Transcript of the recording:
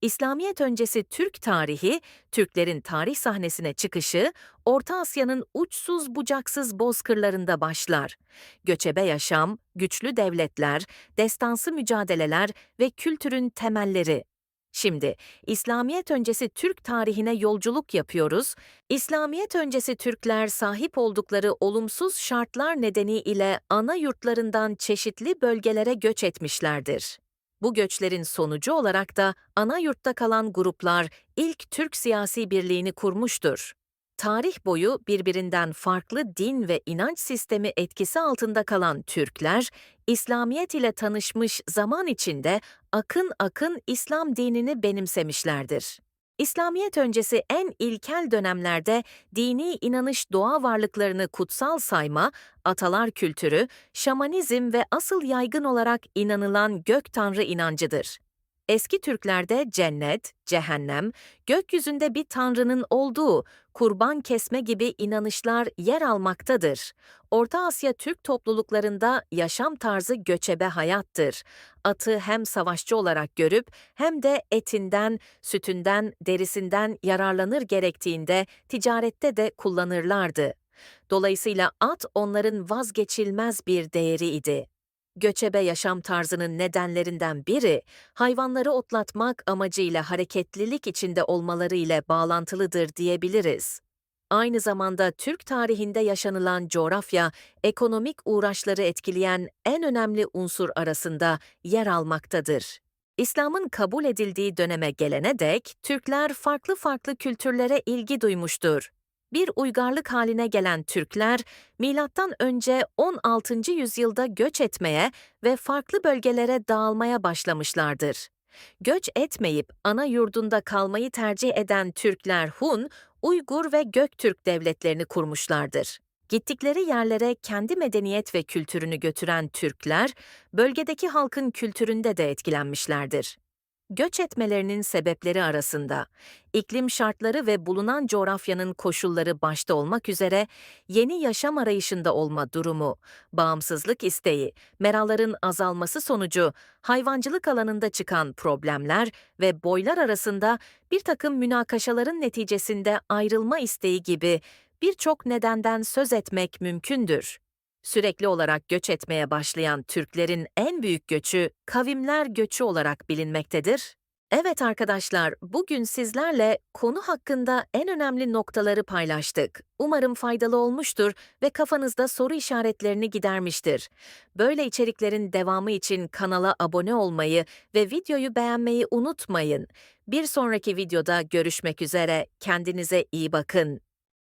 İslamiyet öncesi Türk tarihi, Türklerin tarih sahnesine çıkışı, Orta Asya'nın uçsuz bucaksız bozkırlarında başlar. Göçebe yaşam, güçlü devletler, destansı mücadeleler ve kültürün temelleri. Şimdi İslamiyet öncesi Türk tarihine yolculuk yapıyoruz. İslamiyet öncesi Türkler sahip oldukları olumsuz şartlar nedeniyle ana yurtlarından çeşitli bölgelere göç etmişlerdir. Bu göçlerin sonucu olarak da ana yurtta kalan gruplar ilk Türk siyasi birliğini kurmuştur. Tarih boyu birbirinden farklı din ve inanç sistemi etkisi altında kalan Türkler, İslamiyet ile tanışmış zaman içinde akın akın İslam dinini benimsemişlerdir. İslamiyet öncesi en ilkel dönemlerde dini inanış doğa varlıklarını kutsal sayma, atalar kültürü, şamanizm ve asıl yaygın olarak inanılan gök tanrı inancıdır. Eski Türklerde cennet, cehennem, gökyüzünde bir tanrının olduğu, kurban kesme gibi inanışlar yer almaktadır. Orta Asya Türk topluluklarında yaşam tarzı göçebe hayattır. Atı hem savaşçı olarak görüp hem de etinden, sütünden, derisinden yararlanır gerektiğinde ticarette de kullanırlardı. Dolayısıyla at onların vazgeçilmez bir değeriydi. Göçebe yaşam tarzının nedenlerinden biri, hayvanları otlatmak amacıyla hareketlilik içinde olmaları ile bağlantılıdır diyebiliriz. Aynı zamanda Türk tarihinde yaşanılan coğrafya, ekonomik uğraşları etkileyen en önemli unsur arasında yer almaktadır. İslam'ın kabul edildiği döneme gelene dek Türkler farklı farklı kültürlere ilgi duymuştur. Bir uygarlık haline gelen Türkler, milattan önce 16. yüzyılda göç etmeye ve farklı bölgelere dağılmaya başlamışlardır. Göç etmeyip ana yurdunda kalmayı tercih eden Türkler Hun, Uygur ve Göktürk devletlerini kurmuşlardır. Gittikleri yerlere kendi medeniyet ve kültürünü götüren Türkler, bölgedeki halkın kültüründe de etkilenmişlerdir. Göç etmelerinin sebepleri arasında iklim şartları ve bulunan coğrafyanın koşulları başta olmak üzere yeni yaşam arayışında olma durumu, bağımsızlık isteği, meraların azalması sonucu hayvancılık alanında çıkan problemler ve boylar arasında bir takım münakaşaların neticesinde ayrılma isteği gibi birçok nedenden söz etmek mümkündür. Sürekli olarak göç etmeye başlayan Türklerin en büyük göçü kavimler göçü olarak bilinmektedir. Evet arkadaşlar, bugün sizlerle konu hakkında en önemli noktaları paylaştık. Umarım faydalı olmuştur ve kafanızda soru işaretlerini gidermiştir. Böyle içeriklerin devamı için kanala abone olmayı ve videoyu beğenmeyi unutmayın. Bir sonraki videoda görüşmek üzere. Kendinize iyi bakın.